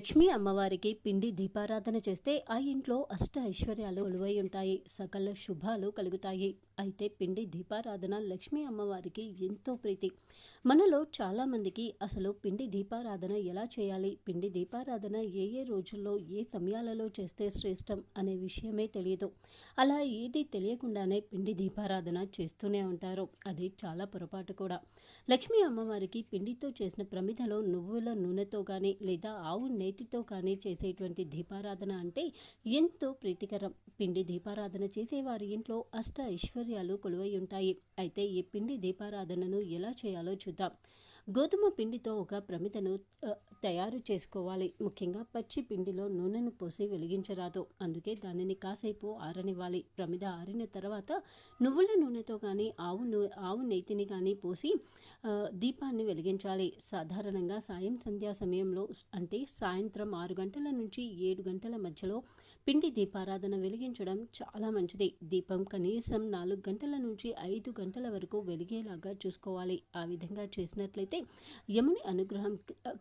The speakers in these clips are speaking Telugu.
లక్ష్మీ అమ్మవారికి పిండి దీపారాధన చేస్తే ఆ ఇంట్లో అష్ట ఐశ్వర్యాలు ఒలువై ఉంటాయి సకల శుభాలు కలుగుతాయి. అయితే పిండి దీపారాధన లక్ష్మీ అమ్మవారికి ఎంతో ప్రీతి. మనలో చాలామందికి అసలు పిండి దీపారాధన ఎలా చేయాలి? పిండి దీపారాధన ఏ ఏ రోజుల్లో ఏ సమయాలలో చేస్తే శ్రేష్టం అనే విషయమే తెలియదు. అలా ఏది తెలియకుండానే పిండి దీపారాధన చేస్తూనే ఉంటారు. అది చాలా పొరపాటు కూడా. లక్ష్మీ అమ్మవారికి పిండితో చేసిన ప్రమిదలో నువ్వుల నూనెతో కానీ లేదా ఆవు నేతితో కానీ చేసేటువంటి దీపారాధన అంటే ఎంతో ప్రీతికరం. పిండి దీపారాధన చేసేవారి ఇంట్లో అష్ట ఐశ్వర్యాలు కొలువై ఉంటాయి. అయితే ఈ పిండి దీపారాధనను ఎలా చేయాలో చూద్దాం. గోధుమ పిండితో ఒక ప్రమిదను తయారు చేసుకోవాలి. ముఖ్యంగా పచ్చి పిండిలో నూనెను పోసి వెలిగించరాదు. అందుకే దానిని కాసేపు ఆరనివ్వాలి. ప్రమిద ఆరిన తర్వాత నువ్వుల నూనెతో కానీ ఆవు నూ ఆవు నెయ్యిని కానీ పోసి దీపాన్ని వెలిగించాలి. సాధారణంగా సాయం సంధ్యా సమయంలో అంటే సాయంత్రం ఆరు గంటల నుంచి ఏడు గంటల మధ్యలో పిండి దీపారాధన వెలిగించడం చాలా మంచిది. దీపం కనీసం నాలుగు గంటల నుంచి ఐదు గంటల వరకు వెలిగేలాగా చూసుకోవాలి. ఆ విధంగా చేసినట్లయితే యముని అనుగ్రహం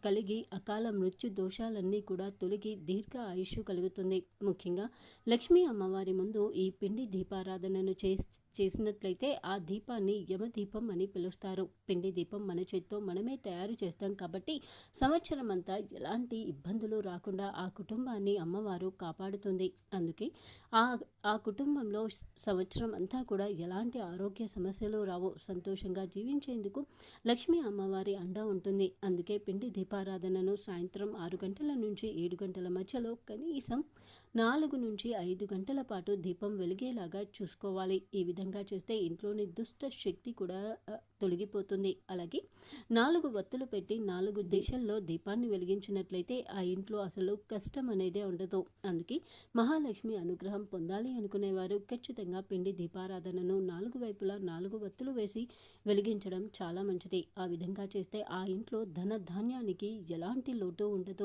కలిగి అకాల మృత్యు దోషాలన్నీ కూడా తొలగి దీర్ఘ ఆయుష్ కలుగుతుంది. ముఖ్యంగా లక్ష్మీ అమ్మవారి ముందు ఈ పిండి దీపారాధనను చే చేసినట్లయితే ఆ దీపాన్ని యమదీపం అని పిలుస్తారు. పిండి దీపం మన చేత్తో మనమే తయారు చేస్తాం కాబట్టి సంవత్సరం అంతా ఎలాంటి ఇబ్బందులు రాకుండా ఆ కుటుంబాన్ని అమ్మవారు కాపాడుతుంది. అందుకే ఆ ఆ కుటుంబంలో సంవత్సరం అంతా కూడా ఎలాంటి ఆరోగ్య సమస్యలు రావు సంతోషంగా జీవించేందుకు లక్ష్మీ అమ్మవారి అండ ఉంటుంది. అందుకే పిండి దీపారాధనను సాయంత్రం ఆరు గంటల నుంచి ఏడు గంటల మధ్యలో కనీసం నాలుగు నుంచి ఐదు గంటల పాటు దీపం వెలిగేలాగా చూసుకోవాలి. ఈ విధంగా చేస్తే ఇంట్లోని దుష్ట శక్తి కూడా తొలగిపోతుంది. అలాగే నాలుగు వత్తులు పెట్టి నాలుగు దిశల్లో దీపాన్ని వెలిగించినట్లయితే ఆ ఇంట్లో అసలు కష్టం అనేదే ఉండదు. అందుకే మహాలక్ష్మి అనుగ్రహం పొందాలి అనుకునేవారు. ఖచ్చితంగా పిండి దీపారాధనను నాలుగు వైపులా నాలుగు వత్తులు వేసి వెలిగించడం చాలా మంచిది. ఆ విధంగా చేస్తే ఆ ఇంట్లో ధన ధాన్యానికి ఎలాంటి లోటు ఉండదు.